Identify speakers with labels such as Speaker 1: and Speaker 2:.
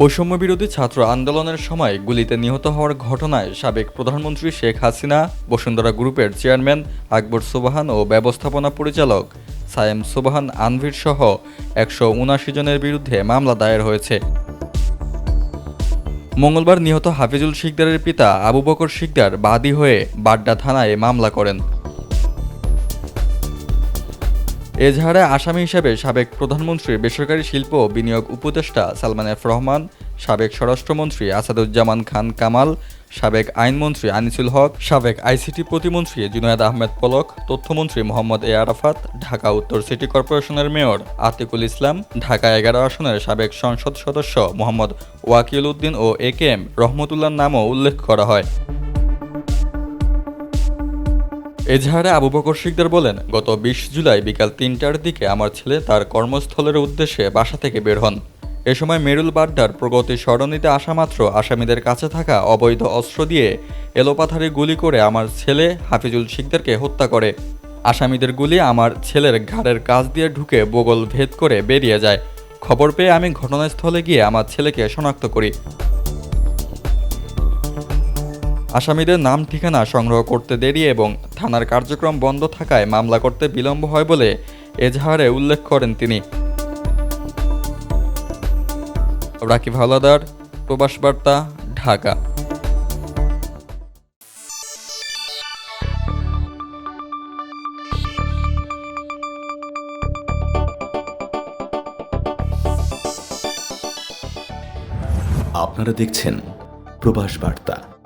Speaker 1: বৈষম্য বিরোধী ছাত্র আন্দোলনের সময় গুলিতে নিহত হওয়ার ঘটনায় সাবেক প্রধানমন্ত্রী শেখ হাসিনা, বসুন্ধরা গ্রুপের চেয়ারম্যান আকবর সুবাহান ও ব্যবস্থাপনা পরিচালক সায়েম সুবাহান আনভির সহ একশো উনাশি জনের বিরুদ্ধে মামলা দায়ের হয়েছে। মঙ্গলবার নিহত হাফিজুল শিকদারের পিতা আবু বকর শিকদার বাদী হয়ে বাড্ডা থানায় মামলা করেন। এজাহারে আসামি হিসেবে সাবেক প্রধানমন্ত্রী, বেসরকারি শিল্প বিনিয়োগ উপদেষ্টা সালমান এফ রহমান, সাবেক স্বরাষ্ট্রমন্ত্রী আসাদুজ্জামান খান কামাল, সাবেক আইনমন্ত্রী আনিসুল হক, সাবেক আইসিটি প্রতিমন্ত্রী জুনায়দ আহমেদ পলক, তথ্যমন্ত্রী মোহাম্মদ এ আরাফাত, ঢাকা উত্তর সিটি কর্পোরেশনের মেয়র আতিকুল ইসলাম, ঢাকা এগারো আসনের সাবেক সংসদ সদস্য মোহাম্মদ ওয়াকিল উদ্দিন ও এ কে এম রহমতুল্লার নামও উল্লেখ করা হয়। এজাহারে আবু বকর শিকদার বলেন, গত বিশ জুলাই বিকাল তিনটার দিকে আমার ছেলে তার কর্মস্থলের উদ্দেশ্যে বাসা থেকে বের হন। এ সময় মেরুল বাড্ডার প্রগতি সরণিতে আসা মাত্র আসামিদের কাছে থাকা অবৈধ অস্ত্র দিয়ে এলোপাথারি গুলি করে আমার ছেলে হাফিজুল শিকদারকে হত্যা করে। আসামিদের গুলি আমার ছেলের ঘাড়ের কাজ দিয়ে ঢুকে বগল ভেদ করে বেরিয়ে যায়। খবর পেয়ে আমি ঘটনাস্থলে গিয়ে আমার ছেলেকে শনাক্ত করি। আসামিদের নাম ঠিকানা সংগ্রহ করতে দেরি এবং থানার কার্যক্রম বন্ধ থাকায় মামলা করতে বিলম্ব হয় বলে এজাহারে উল্লেখ করেন তিনি। রাকিব হাওলাদার, প্রবাস বার্তা, ঢাকা।
Speaker 2: আপনারা দেখছেন প্রবাস বার্তা।